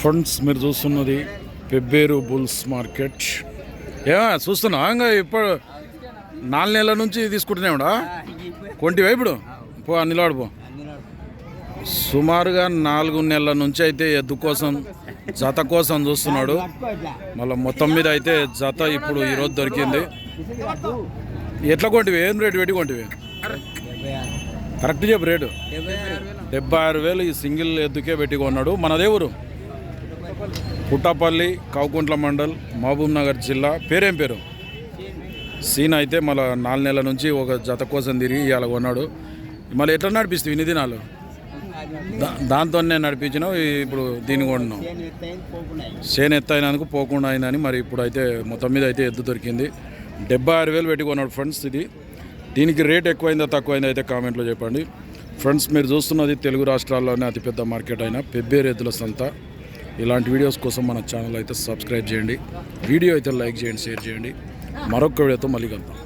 Friends మీరు చూస్తున్నది Pebbair bulls market ఏమా చూస్తున్నా? ఇంకా ఇప్పుడు నాలుగు నెలల నుంచి తీసుకుంటూనే కొంటివా ఇప్పుడు? పో నిలబడిపో సుమారుగా నాలుగు నెలల నుంచి అయితే ఎద్దు కోసం జత కోసం చూస్తున్నాడు. మళ్ళీ మొత్తం మీద అయితే జత ఇప్పుడు ఈరోజు దొరికింది. ఎట్లా కొంటివి? ఏం రేటు పెట్టి కొంటివి? కరెక్ట్ చెప్పు రేటు. డెబ్బై ఆరు వేలు ఈ సింగిల్ ఎద్దుకే పెట్టి కొన్నాడు. మనదే ఊరు? పుట్టపల్లి కావుకుంట్ల మండల్ మహబూబ్ నగర్ జిల్లా పేరేం పేరు? సీన్ అయితే మళ్ళీ నాలుగు నెలల నుంచి ఒక జత కోసం తిరిగి ఇవాళ కొన్నాడు. మళ్ళీ ఎట్లా నడిపిస్తుంది ఇన్ని దినాలు? దా దాంతోనే నడిపించినావు ఇప్పుడు దీన్ని కొన్నావు. సేన్ ఎత్తైనందుకు పోకుండా అయిందని మరి ఇప్పుడు అయితే మొత్తం మీద అయితే ఎద్దు దొరికింది. డెబ్బై ఆరు వేలు పెట్టి కొన్నాడు ఫ్రెండ్స్ ఇది. దీనికి రేట్ ఎక్కువైందా తక్కువైందా అయితే కామెంట్లో చెప్పండి. ఫ్రెండ్స్ మీరు చూస్తున్నది తెలుగు రాష్ట్రాల్లోనే అతిపెద్ద మార్కెట్ అయిన పెబ్బేరు ఎద్దుల సంత. ఇలాంటి వీడియోస్ కోసం మన ఛానల్ అయితే సబ్స్క్రైబ్ చేయండి. వీడియో అయితే లైక్ చేయండి షేర్ చేయండి. మరొక వీడియోతో మళ్ళీ కలుద్దాం.